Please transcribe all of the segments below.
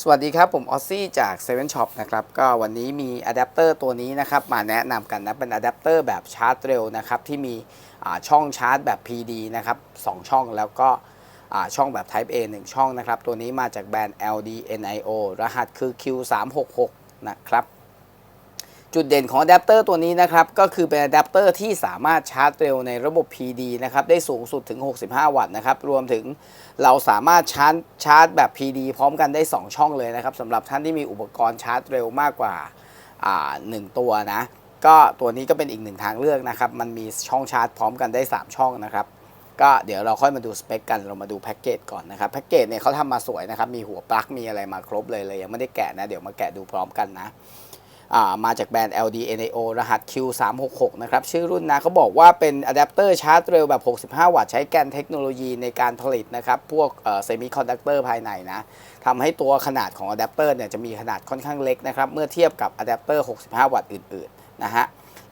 สวัสดีครับ ผมออซซี่จาก7 Shop นะครับก็วันนี้มีอะแดปเตอร์ตัวนี้นะครับมาแนะนำกันนะเป็นอะแดปเตอร์แบบชาร์จเร็วนะครับที่มีช่องชาร์จแบบ PD นะครับ2ช่องแล้วก็ช่องแบบ Type A 1 ช่องนะครับ ตัวนี้มาจากแบรนด์ LD NIO รหัสคือ Q366 นะครับ จุดเด่นของอะแดปเตอร์ตัวนี้นะครับก็คือเป็นอะแดปเตอร์ที่สามารถชาร์จเร็วในระบบ PD นะครับได้สูงสุดถึง 65 วัตต์นะครับรวมถึงเราสามารถชาร์จชาร์จแบบ PD พร้อมกันได้ 2 ช่องเลยนะครับสำหรับท่านที่มีอุปกรณ์ชาร์จเร็วมากกว่าอ่า1ตัวนะก็ตัวนี้ก็เป็นอีกหนึ่งทางเลือกนะครับมันมีช่องชาร์จพร้อมกันได้ 3 ช่องนะครับก็เดี๋ยวเราค่อยมาดูสเปคกันเรามาดูแพ็กเกจก่อนนะครับแพ็กเกจเนี่ยเขาทำมาสวยนะครับมีหัวปลั๊กมีอะไรมาครบเลยเลยยังไม่ได้แกะนะเดี๋ยวมาแกะดูพร้อมกันนะ มาจากแบรนด์ LD NAO รหัส Q366 นะครับ ชื่อรุ่นนะเขาบอกว่าเป็นอะแดปเตอร์ชาร์จเร็วแบบ 65 วัตต์ใช้แกนเทคโนโลยีในการผลิตนะครับ พวกเซมิคอนดักเตอร์ภายในนะทำให้ตัวขนาดของอะแดปเตอร์เนี่ยจะมีขนาดค่อนข้างเล็กนะครับ เมื่อเทียบกับอะแดปเตอร์ 65 วัตต์อื่นๆนะฮะ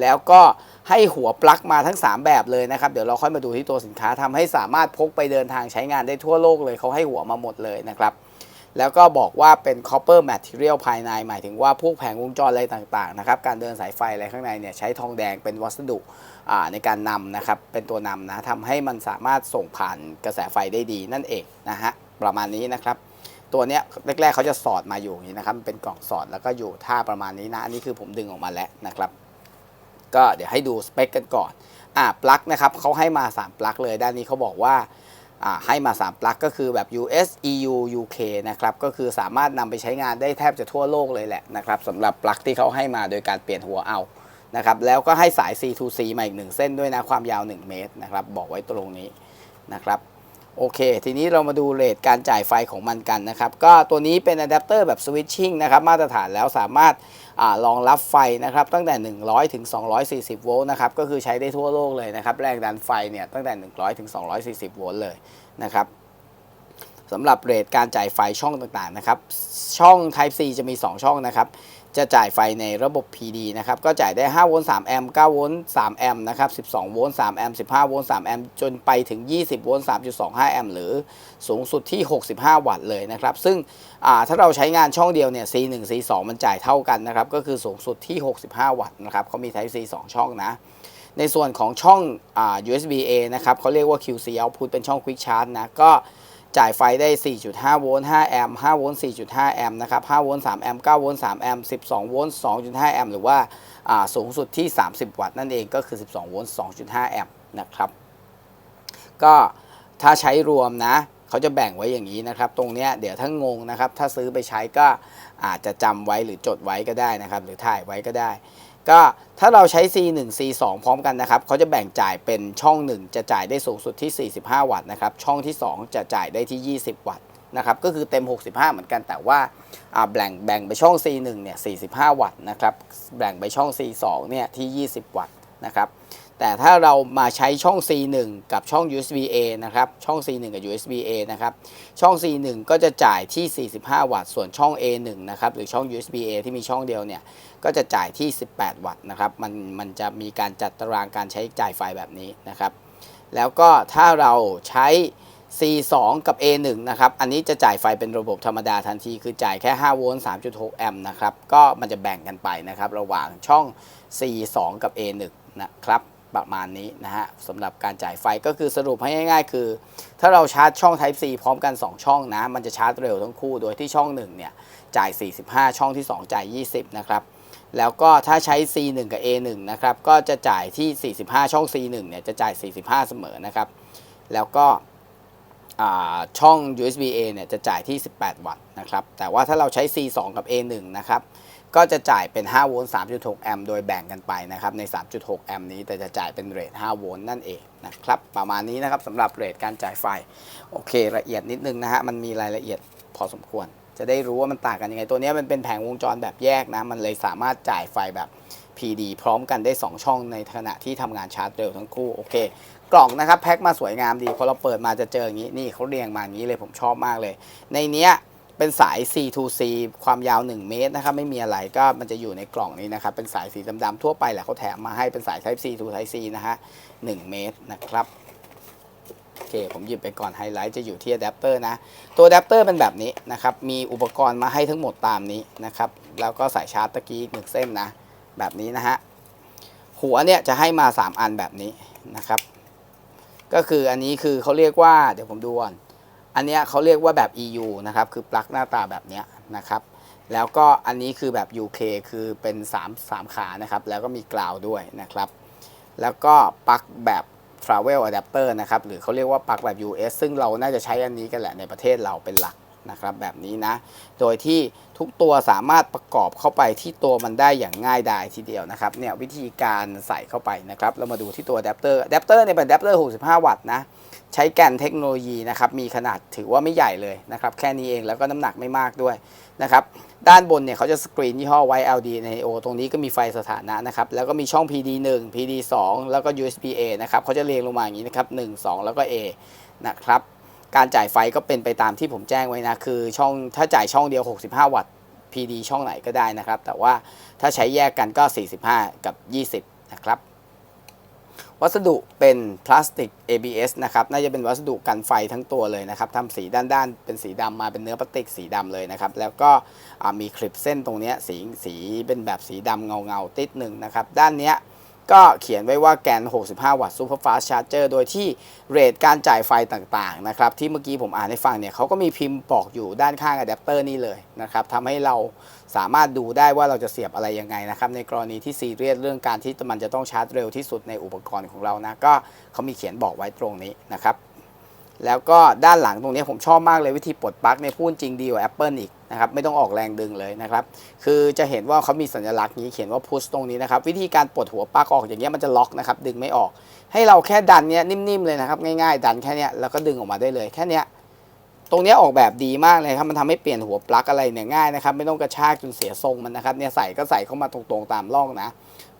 แล้วก็ให้หัวปลั๊กมาทั้ง 3 แบบเลยนะครับ เดี๋ยวเราค่อยมาดูที่ตัวสินค้าทำให้สามารถพกไปเดินทางใช้งานได้ทั่วโลกเลยเขาให้หัวมาหมดเลยนะครับ แล้วก็บอกว่าเป็น copper material ภายใน หมายถึงว่าพวกแผงวงจรอะไรต่างๆนะครับ การเดินสายไฟอะไรข้างในเนี่ยใช้ทองแดงเป็นวัสดุในการนำนะครับ เป็นตัวนำนะทำให้มันสามารถส่งผ่านกระแสไฟได้ดีนั่นเองนะฮะ ประมาณนี้นะครับ ตัวเนี้ยแรกๆเขาจะสอดมาอยู่อย่างนี้นะครับ เป็นกล่องสอดแล้วก็อยู่ท่าประมาณนี้นะ อันนี้คือผมดึงออกมาแล้วนะครับ ก็เดี๋ยวให้ดูสเปคกันก่อน อ่า ปลั๊กนะครับเขาให้มา3ปลั๊กเลย ด้านนี้เขาบอกว่า ให้มา 3 ปลั๊กก็คือแบบ US EU UK นะครับก็คือสามารถนำไปใช้งานได้แทบจะทั่วโลกเลยแหละนะครับสำหรับปลั๊กที่เขาให้มาโดยการเปลี่ยนหัวเอานะครับแล้วก็ให้สาย C to C มาอีก 1 เส้นด้วยนะ ความยาว 1 เมตรนะครับบอกไว้ตรงนี้นะครับโอเค ทีนี้เรามาดูเรทการจ่ายไฟของมันกันนะครับ ก็ตัวนี้เป็นอะแดปเตอร์แบบสวิตชิ่งนะครับ มาตรฐานแล้วสามารถ รองรับไฟนะครับตั้งแต่ 100ถึง240 โวลต์นะครับก็คือใช้ได้ทั่วโลกเลยนะครับแรงดันไฟเนี่ยตั้งแต่ 100ถึง240 โวลต์เลยนะครับสำหรับเรทการจ่ายไฟช่องต่างๆนะครับช่อง Type C จะมี 2 ช่องนะครับ จะจ่ายไฟในระบบ PD นะครับ ก็จ่ายได้ 5 โวลต์ 3 แอมป์ 9 โวลต์ 3 แอมป์ นะครับ 12 โวลต์ 3 แอมป์ 15 โวลต์ 3 แอมป์ จนไปถึง 20 โวลต์ 3.25 แอมป์ หรือสูงสุดที่ 65 วัตต์เลยนะครับ ซึ่งถ้าเราใช้งานช่องเดียวเนี่ย C1 C2 มันจ่ายเท่ากันนะครับ ก็คือสูงสุดที่ 65 วัตต์นะครับเขามี Type C 2 ช่องนะ ในส่วนของช่อง USB A นะครับเขาเรียกว่า QC output เป็นช่อง Quick Charge นะ ก็ จ่ายไฟได้ 4.5 โวลต์ 5 แอมป์ 5 โวลต์ 4.5 แอมป์นะครับ 5 โวลต์ 3 แอมป์ 9 โวลต์ 3 แอมป์ 12 โวลต์ 2.5 แอมป์ หรือว่าสูงสุดที่ 30 วัตต์นั่นเองก็คือ 12 โวลต์ 2.5 แอมป์นะครับ ก็ถ้าใช้รวมนะ เขาจะแบ่งไว้อย่างนี้นะครับ ตรงเนี้ยเดี๋ยวถ้างงนะครับ ถ้าซื้อไปใช้ก็อาจจะจำไว้หรือจดไว้ก็ได้นะครับ หรือถ่ายไว้ก็ได้ ก็ถ้าเราใช้ C1 C2 พร้อมกันนะครับเขาจะแบ่งจ่ายเป็นช่อง 1 จะจ่ายได้สูงสุดที่ 45 วัตต์นะครับ ช่องที่ 2 จะจ่ายได้ที่ 20 วัตต์นะครับ ก็คือเต็ม 65 เหมือนกัน แต่ว่าแบ่งแบ่งไปช่อง C1 เนี่ย 45 วัตต์นะครับ แบ่งไปช่อง C2 เนี่ยที่ 20 วัตต์นะครับ แต่ถ้าเรามาใช้ช่อง C1 กับช่อง USB A นะครับ ช่อง C1 กับ USB A นะครับ ช่อง C1 ก็จะจ่ายที่ 45 วัตต์ ส่วนช่อง A1 นะครับ หรือช่อง USB A ที่มีช่องเดียวเนี่ย ก็จะจ่ายที่ 18 วัตต์นะครับ มัน มันจะมีการจัดตารางการใช้จ่ายไฟแบบนี้นะครับ แล้วก็ถ้าเราใช้ C2 กับ A1 นะครับ อันนี้จะจ่ายไฟเป็นระบบธรรมดาทันที คือจ่ายแค่ 5 โวลต์ 3.6 แอมป์นะครับ ก็มันจะแบ่งกันไปนะครับ ระหว่างช่อง C2 กับ A1 นะครับ ประมาณนี้นะฮะสำหรับการจ่ายไฟก็คือสรุปให้ง่าย ๆ คือ ถ้าเราชาร์จช่อง Type C พร้อมกัน 2 ช่องนะ มันจะชาร์จเร็วทั้งคู่ โดยที่ช่อง1เนี่ยจ่าย 45 ช่องที่ 2 จ่าย 20 นะครับ แล้วก็ถ้าใช้ C1 กับ A1 นะครับ ก็จะจ่ายที่ 45 ช่อง C1 เนี่ยจะจ่าย 45 เสมอนะครับ แล้วก็ช่อง USB A เนี่ยจะจ่ายที่ 18 วัตต์นะครับ แต่ว่าถ้าเราใช้ C2 กับ A1 นะครับ ก็จะจ่ายเป็น 5 โวลต์ 3.6 แอมป์โดยแบ่งกันไปนะครับใน 3.6 แอมป์นี้แต่จะจ่ายเป็นเรท 5 โวลต์นั่นเองนะครับประมาณนี้นะครับสำหรับเรทการจ่ายไฟ โอเค ละเอียดนิดนึงนะฮะมันมีรายละเอียดพอสมควร จะได้รู้ว่ามันต่างกันยังไง ตัวนี้มันเป็นแผงวงจรแบบแยกนะ มันเลยสามารถจ่ายไฟแบบ PD พร้อมกันได้ 2 ช่องในขณะที่ทำงานชาร์จเร็วทั้งคู่โอเค กล่องนะครับแพ็คมาสวยงามดีพอเราเปิดมาจะเจออย่างนี้นี่เขาเรียงมาอย่างนี้เลยผมชอบมากเลย ในเนี้ย เป็นสาย C to C ความยาว 1 เมตรนะครับไม่มีอะไรก็มันจะอยู่ในกล่องนี้นะครับ เป็นสายสีดำๆทั่วไปแหละเขาแถมมาให้เป็นสาย Type C to Type C นะฮะ1เมตรนะครับโอเคผมหยิบไปก่อนไฮไลท์จะอยู่ที่อะแดปเตอร์นะ ตัวอะแดปเตอร์เป็นแบบนี้นะครับ มีอุปกรณ์มาให้ทั้งหมดตามนี้นะครับ แล้วก็สายชาร์จตะกี้หนึ่งเส้นนะ แบบนี้นะฮะหัวเนี่ยจะให้มา 3 อันแบบนี้นะครับ ก็คืออันนี้คือเขาเรียกว่าเดี๋ยวผมดูก่อน อันนี้เขาเรียกว่าแบบ EU นะครับคือปลั๊กหน้าตาแบบนี้นะครับแล้วก็อันนี้คือแบบ UK คือเป็น3 3ขานะครับแล้วก็มีกราวด้วยนะครับแล้วก็ปลั๊กแบบ Travel Adapter นะครับหรือเขาเรียกว่าปลั๊กแบบ US ซึ่งเราน่าจะใช้อันนี้กันแหละในประเทศเราเป็นหลักนะครับแบบนี้นะ โดยที่ทุกตัวสามารถประกอบเข้าไปที่ตัวมันได้อย่างง่ายดายทีเดียวนะครับเนี่ยวิธีการใส่เข้าไปนะครับ เรามาดูที่ตัวอะแดปเตอร์อะแดปเตอร์เนี่ยเป็นอะแดปเตอร์ 65 วัตต์นะ ใช้แกนเทคโนโลยีนะครับมีขนาดถือว่าไม่ใหญ่เลยนะครับแค่นี้เองแล้วก็น้ำหนักไม่มากด้วยนะครับด้านบนเนี่ยเขาจะสกรีนยี่ห้อไว้ LD NO ตรงนี้ก็มีไฟสถานะนะครับแล้วก็มีช่อง PD 1 PD 2แล้วก็ USB A นะครับเขาจะเรียงลงมาอย่างนี้นะครับ1 2 แล้วก็ A นะครับการจ่ายไฟก็เป็นไปตามที่ผมแจ้งไว้นะคือช่องถ้าจ่ายช่องเดียว 65 วัตต์ PD ช่องไหนก็ได้นะครับ แต่ว่าถ้าใช้แยกกันก็ 45 กับ 20นะครับ วัสดุเป็นพลาสติก ABS นะครับ น่าจะเป็นวัสดุกันไฟทั้งตัวเลยนะครับทำสีด้านๆ เป็นสีดำมาเป็นเนื้อพลาสติกสีดำเลยนะครับ แล้วก็มีคลิปเส้นตรงนี้สีสีเป็นแบบสีดำเงาเงาๆติดหนึ่งนะครับ ด้านเนี้ย ก็เขียนไว้ว่าแกน 65 วัตต์ Super Fast Charger โดยที่เรทการจ่ายไฟต่างๆนะครับที่เมื่อกี้ผมอ่านให้ฟังเนี่ยเขาก็มีพิมพ์บอกอยู่ด้านข้างอะแดปเตอร์นี่เลยนะครับทำให้เราสามารถดูได้ว่าเราจะเสียบอะไรยังไงนะครับในกรณีที่ซีเรียสเรื่องการที่มันจะต้องชาร์จเร็วที่สุดในอุปกรณ์ของเรานะก็เขามีเขียนบอกไว้ตรงนี้นะครับ แล้วก็ด้านหลังตรงนี้ผมชอบมากเลยวิธีปลดปลั๊กในยพูดจริงดีกว่า Apple อีกนะครับไม่ต้องออกแรงดึงเลยนะครับ คือจะเห็นว่าเขามีสัญลักษณ์นี้เขียนว่า push ตรงนี้นะครับ วิธีการปลดหัวปลั๊กออกอย่างเงี้ยมันจะล็อกนะครับ ดึงไม่ออก ให้เราแค่ดันเนี้ยนิ่มๆเลยนะครับ ง่ายๆ ดันแค่เนี้ยแล้วก็ดึงออกมาได้เลยแค่เนี้ยตรงนี้ออกแบบดีมากเลยครับ มันทำให้เปลี่ยนหัวปลั๊กอะไรเนี่ยง่ายนะครับ ไม่ต้องกระชากจนเสียทรงมันนะครับ เนี่ยใส่ก็ใส่เข้ามาตรงๆตามร่องนะ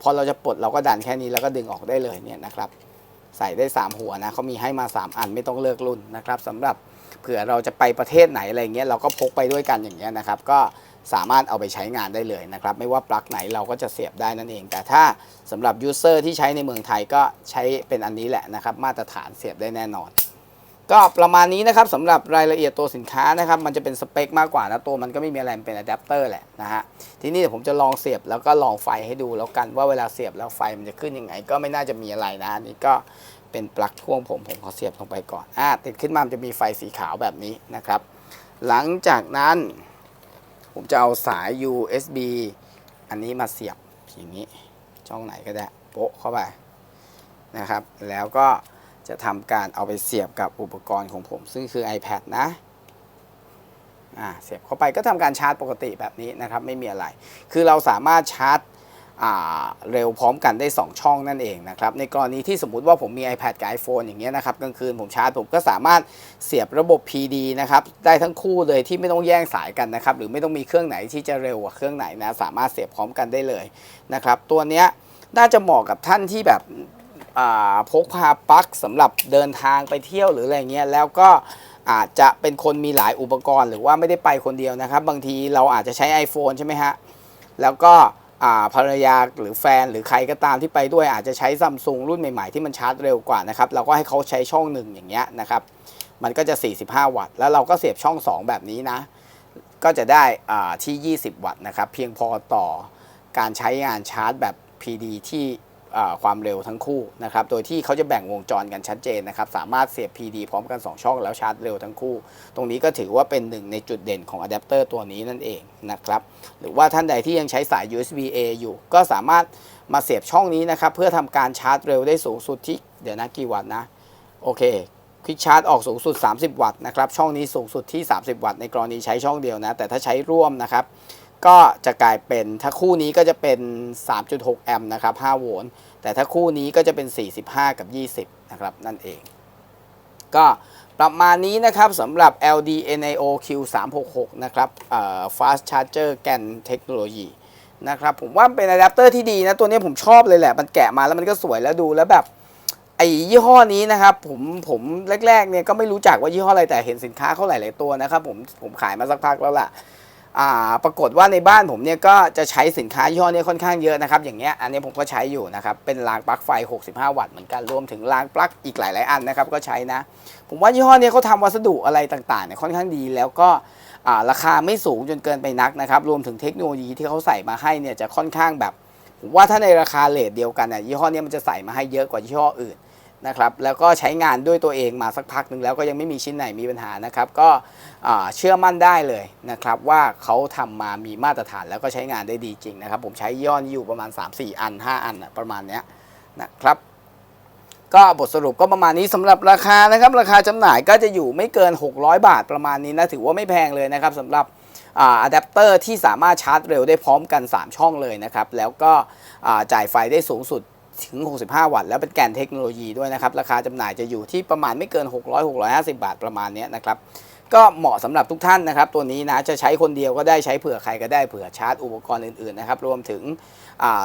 พอเราจะปลดเราก็ดันแค่นี้แล้วก็ดึงออกได้เลยเนี่ยนะครับ ใส่ได้ 3 หัวนะเขามีให้มา 3 อันไม่ต้องเลือกรุ่นนะครับสำหรับเผื่อเราจะไปประเทศไหนอะไรเงี้ยเราก็พกไปด้วยกันอย่างเงี้ยนะครับ ก็สามารถเอาไปใช้งานได้เลยนะครับ ไม่ว่าปลั๊กไหนเราก็จะเสียบได้นั่นเอง แต่ถ้าสำหรับยูเซอร์ที่ใช้ในเมืองไทยก็ใช้เป็นอันนี้แหละนะครับ มาตรฐานเสียบได้แน่นอน ก็ประมาณนี้นะครับสำหรับรายละเอียดตัวสินค้านะครับ มันจะเป็นสเปคมากกว่านะตัวมันก็ไม่มีอะไรมันเป็นอะแดปเตอร์แหละนะฮะทีนี้เดี๋ยวผมจะลองเสียบแล้วก็ลองไฟให้ดูแล้วกันว่าเวลาเสียบแล้วไฟมันจะขึ้นยังไง ก็ไม่น่าจะมีอะไรนะอันนี่ก็เป็นปลั๊กพ่วงผมผมขอเสียบลงไปก่อนอ่าติดขึ้นมามันจะมีไฟสีขาวแบบนี้นะครับ หลังจากนั้นผมจะเอาสาย USB อันนี้มาเสียบอย่างนี้ช่องไหนก็ได้โปะเข้าไปนะครับ แล้วก็ จะทำการเอาไปเสียบกับอุปกรณ์ของผม ซึ่งคือ iPad นะเสียบเข้าไปก็ทำการชาร์จปกติแบบนี้นะครับ ไม่มีอะไร คือเราสามารถชาร์จเร็วพร้อมกันได้ 2 ช่องนั่นเองนะครับ ในกรณีที่สมมุติว่าผมมี iPad กับ iPhone อย่างเงี้ยนะครับกลางคืนผมชาร์จผมก็สามารถเสียบระบบ PD นะครับ ได้ทั้งคู่เลยที่ไม่ต้องแย่งสายกันนะครับ หรือไม่ต้องมีเครื่องไหนที่จะเร็วกว่าเครื่องไหนนะ สามารถเสียบพร้อมกันได้เลยนะครับ ตัวเนี้ยน่าจะเหมาะกับท่านที่แบบ พกพาปลั๊กสำหรับเดินทางไปเที่ยวหรืออะไรเงี้ยแล้วก็อาจจะเป็นคนมีหลายอุปกรณ์หรือว่าไม่ได้ไปคนเดียวนะครับ บางทีเราอาจจะใช้ iPhone ใช่ไหมฮะ แล้วก็ภรรยาหรือแฟนหรือใครก็ตามที่ไปด้วยอาจจะใช้ซัมซุงรุ่นใหม่ๆที่มันชาร์จเร็วกว่านะครับ เราก็ให้เขาใช้ช่องหนึ่งอย่างเงี้ยนะครับ มันก็จะ 45 วัตต์ แล้วเราก็เสียบช่อง 2 แบบนี้นะ ก็จะได้อ่าที่ 20 วัตต์นะครับ เพียงพอต่อการใช้งานชาร์จแบบ PD ที่อ่ ความเร็วทั้งคู่นะครับ โดยที่เขาจะแบ่งวงจรกันชัดเจนนะครับ สามารถเสียบ PD พร้อมกัน 2 ช่องแล้วชาร์จเร็วทั้งคู่ ตรงนี้ก็ถือว่าเป็นหนึ่งในจุดเด่นของอะแดปเตอร์ตัวนี้นั่นเองนะครับ หรือว่าท่านใดที่ยังใช้สาย USB A อยู่ ก็สามารถมาเสียบช่องนี้นะครับ เพื่อทำการชาร์จเร็วได้สูงสุดที่ เดี๋ยวนะกี่วัตต์นะ โอเคควิกชาร์จออกสูงสุด 30 วัตต์นะครับ ช่องนี้สูงสุดที่ 30 วัตต์ในกรณีใช้ช่องเดียวนะ แต่ถ้าใช้ร่วมนะครับ ก็จะกลายเป็นถ้าคู่นี้ก็จะเป็น 3.6 แอมป์นะครับ 5 โวลต์ แต่ถ้าคู่นี้ก็จะเป็น 45 กับ 20 นะครับ นั่นเอง ก็ประมาณนี้นะครับสำหรับ LD NIO Q366 นะครับ Fast Charger GaN Technology นะครับ ผมว่าเป็นอะแดปเตอร์ที่ดีนะ ตัวนี้ผมชอบเลยแหละ มันแกะมาแล้วมันก็สวยแล้วดูแล้วแบบไอ้ยี่ห้อนี้นะครับผมผมแรกๆเนี่ยก็ไม่รู้จักว่ายี่ห้ออะไรแต่เห็นสินค้าเขาหลาย ๆ ตัวนะครับผมผมขายมาสักพักแล้วล่ะ ปรากฏว่าในบ้านผมเนี่ยก็จะใช้สินค้ายี่ห้อนี้ค่อนข้างเยอะนะครับ อย่างเงี้ยอันนี้ผมก็ใช้อยู่นะครับ เป็นรางปลั๊กไฟ 65 วัตต์เหมือนกันรวมถึงรางปลั๊กอีกหลาย ๆ อันนะครับก็ใช้นะ ผมว่ายี่ห้อนี้เขาทำวัสดุอะไรต่างๆเนี่ยค่อนข้างดีแล้วก็ราคาไม่สูงจนเกินไปนักนะครับ รวมถึงเทคโนโลยีที่เขาใส่มาให้เนี่ยจะค่อนข้างแบบ ผมว่าถ้าในราคาเลทเดียวกันเนี่ยยี่ห้อนี้มันจะใส่มาให้เยอะกว่ายี่ห้ออื่น นะครับแล้วก็ใช้งานด้วยตัวเองมาสักพักหนึ่งแล้วก็ยังไม่มีชิ้นไหนมีปัญหานะครับ ก็เชื่อมั่นได้เลยนะครับว่าเขาทำมามีมาตรฐานแล้วก็ใช้งานได้ดีจริงนะครับ ผมใช้ย้อนอยู่ประมาณ 3-4 อัน 5 อันประมาณเนี้ยนะครับก็บทสรุปก็ประมาณนี้สำหรับราคานะครับ ราคาจำหน่ายก็จะอยู่ไม่เกิน 600 บาทประมาณนี้นะถือว่าไม่แพงเลยนะครับสำหรับอะแดปเตอร์ที่สามารถชาร์จเร็วได้พร้อมกัน 3 ช่องเลยนะครับ แล้วก็จ่ายไฟได้สูงสุด ถึง 65 วัตต์ แล้วเป็นแกนเทคโนโลยีด้วยนะครับ ราคาจำหน่ายจะอยู่ที่ประมาณไม่เกิน 600-650 บาทประมาณนี้นะครับ ก็เหมาะสำหรับทุกท่านนะครับ ตัวนี้นะจะใช้คนเดียวก็ได้ใช้เผื่อใครก็ได้เผื่อชาร์จอุปกรณ์อื่นๆนะครับ รวมถึง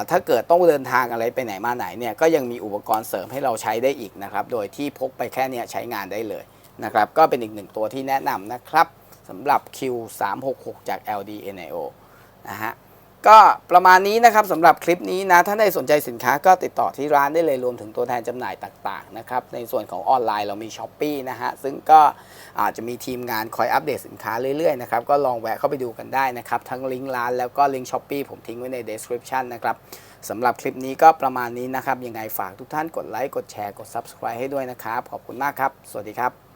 ถ้าเกิดต้องเดินทางอะไรไปไหนมาไหนเนี่ยก็ยังมีอุปกรณ์เสริมให้เราใช้ได้อีกนะครับ โดยที่พกไปแค่นี้ใช้งานได้เลยนะครับ ก็เป็นอีกหนึ่งตัวที่แนะนำนะครับสำหรับ Q366 จาก LD NIO นะฮะ ก็ประมาณนี้นะครับสำหรับคลิปนี้นะถ้าได้สนใจสินค้าก็ติดต่อที่ร้านได้เลยรวมถึงตัวแทนจำหน่ายต่างๆนะครับในส่วนของออนไลน์เรามี s h อ p e e นะฮะซึ่งก็อาจจะมีทีมงานคอยอัปเดตสินค้าเรื่อยๆนะครับก็ลองแวะเข้าไปดูกันได้นะครับทั้งลิงก์ร้านแล้วก็ลิงก์ s h อ p e e ผมทิ้งไว้ใน description นะครับสำหรับคลิปนี้ก็ประมาณนี้นะครับยังไงฝากทุกท่านกดไลค์กดแชร์กด subscribe ให้ด้วยนะครับขอบคุณมากครับ สวัสดีครับ